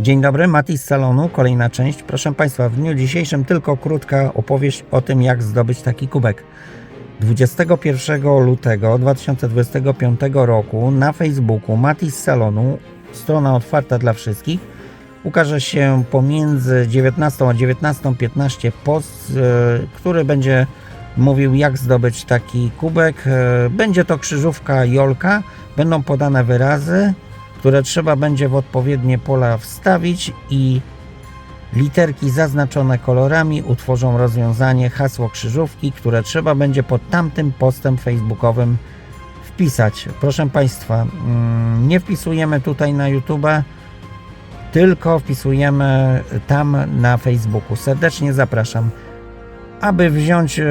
Dzień dobry, Mati z salonu, kolejna część. Proszę Państwa, w dniu dzisiejszym tylko krótka opowieść o tym, jak zdobyć taki kubek. 21 lutego 2025 roku na Facebooku Mati z salonu, strona otwarta dla wszystkich, ukaże się pomiędzy 19 a 19.15 post, e, który będzie mówił, jak zdobyć taki kubek. E, Będzie to krzyżówka Jolka, będą podane wyrazy, które trzeba będzie w odpowiednie pola wstawić i literki zaznaczone kolorami utworzą rozwiązanie hasło krzyżówki, które trzeba będzie pod tamtym postem facebookowym wpisać. Proszę Państwa, mm, nie wpisujemy tutaj na YouTube, tylko wpisujemy tam na Facebooku. Serdecznie zapraszam. Aby wziąć e,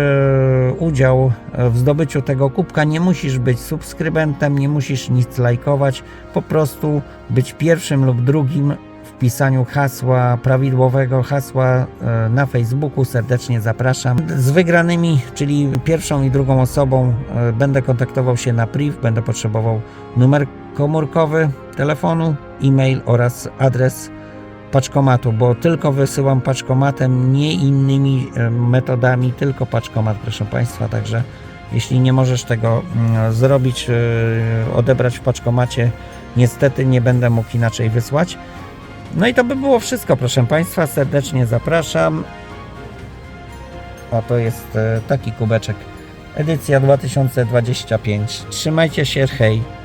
udział w zdobyciu tego kubka, nie musisz być subskrybentem, nie musisz nic lajkować, po prostu być pierwszym lub drugim w pisaniu hasła, prawidłowego hasła e, na Facebooku. Serdecznie zapraszam. Z wygranymi, czyli pierwszą i drugą osobą, e, będę kontaktował się na priv, będę potrzebował numer komórkowy telefonu, e-mail oraz adres paczkomatu, bo tylko wysyłam paczkomatem, nie innymi e, metodami, tylko paczkomat, proszę Państwa. Także jeśli nie możesz tego mm, zrobić, e, odebrać w paczkomacie, niestety nie będę mógł inaczej wysłać. No i to by było wszystko, proszę Państwa. Serdecznie zapraszam. A to jest e, taki kubeczek. Edycja 2025. Trzymajcie się, hej.